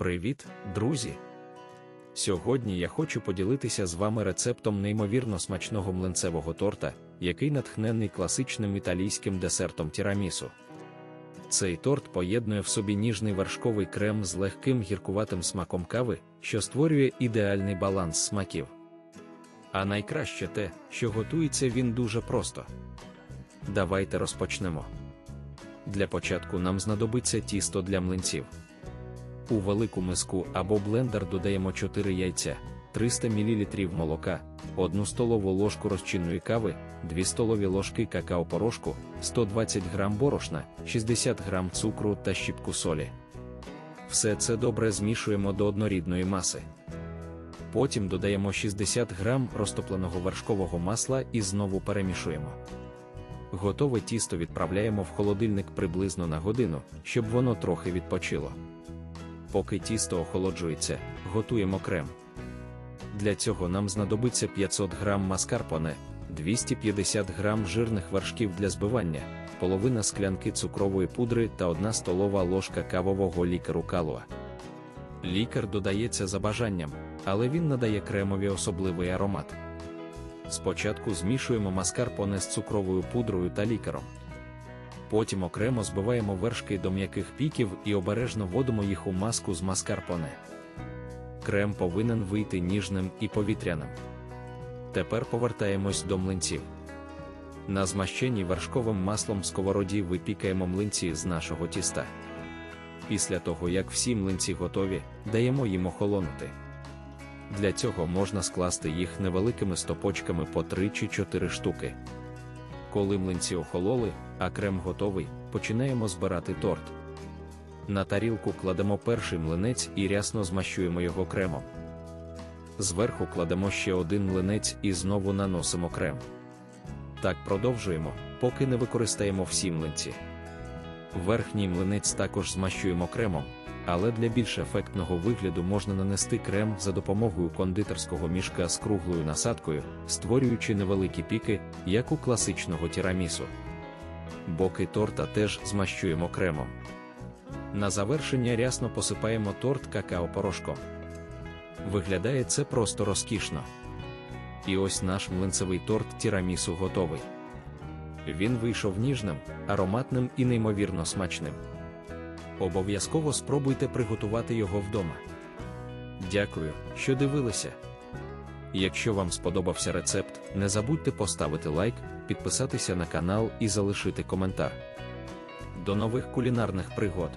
Привіт, друзі! Сьогодні я хочу поділитися з вами рецептом неймовірно смачного млинцевого торта, який натхнений класичним італійським десертом тірамісу. Цей торт поєднує в собі ніжний вершковий крем з легким гіркуватим смаком кави, що створює ідеальний баланс смаків. А найкраще те, що готується він дуже просто. Давайте розпочнемо. Для початку нам знадобиться тісто для млинців. У велику миску або блендер додаємо 4 яйця, 300 мл молока, 1 столову ложку розчинної кави, 2 столові ложки какао-порошку, 120 г борошна, 60 г цукру та щіпку солі. Все це добре змішуємо до однорідної маси. Потім додаємо 60 г розтопленого вершкового масла і знову перемішуємо. Готове тісто відправляємо в холодильник приблизно на годину, щоб воно трохи відпочило. Поки тісто охолоджується, готуємо крем. Для цього нам знадобиться 500 г маскарпоне, 250 г жирних вершків для збивання, половина склянки цукрової пудри та 1 столова ложка кавового лікару калуа. Лікар додається за бажанням, але він надає кремові особливий аромат. Спочатку змішуємо маскарпоне з цукровою пудрою та лікаром. Потім окремо збиваємо вершки до м'яких піків і обережно вводимо їх у маску з маскарпоне. Крем повинен вийти ніжним і повітряним. Тепер повертаємось до млинців. На змащеній вершковим маслом сковороді випікаємо млинці з нашого тіста. Після того, як всі млинці готові, даємо їм охолонути. Для цього можна скласти їх невеликими стопочками по 3 чи 4 штуки. Коли млинці охололи, а крем готовий, починаємо збирати торт. На тарілку кладемо перший млинець і рясно змащуємо його кремом. Зверху кладемо ще один млинець і знову наносимо крем. Так продовжуємо, поки не використаємо всі млинці. Верхній млинець також змащуємо кремом, але для більш ефектного вигляду можна нанести крем за допомогою кондитерського мішка з круглою насадкою, створюючи невеликі піки, як у класичного тірамісу. Боки торта теж змащуємо кремом. На завершення рясно посипаємо торт какао-порошком. Виглядає це просто розкішно. І ось наш млинцевий торт тірамісу готовий. Він вийшов ніжним, ароматним і неймовірно смачним. Обов'язково спробуйте приготувати його вдома. Дякую, що дивилися. Якщо вам сподобався рецепт, не забудьте поставити лайк, підписатися на канал і залишити коментар. До нових кулінарних пригод!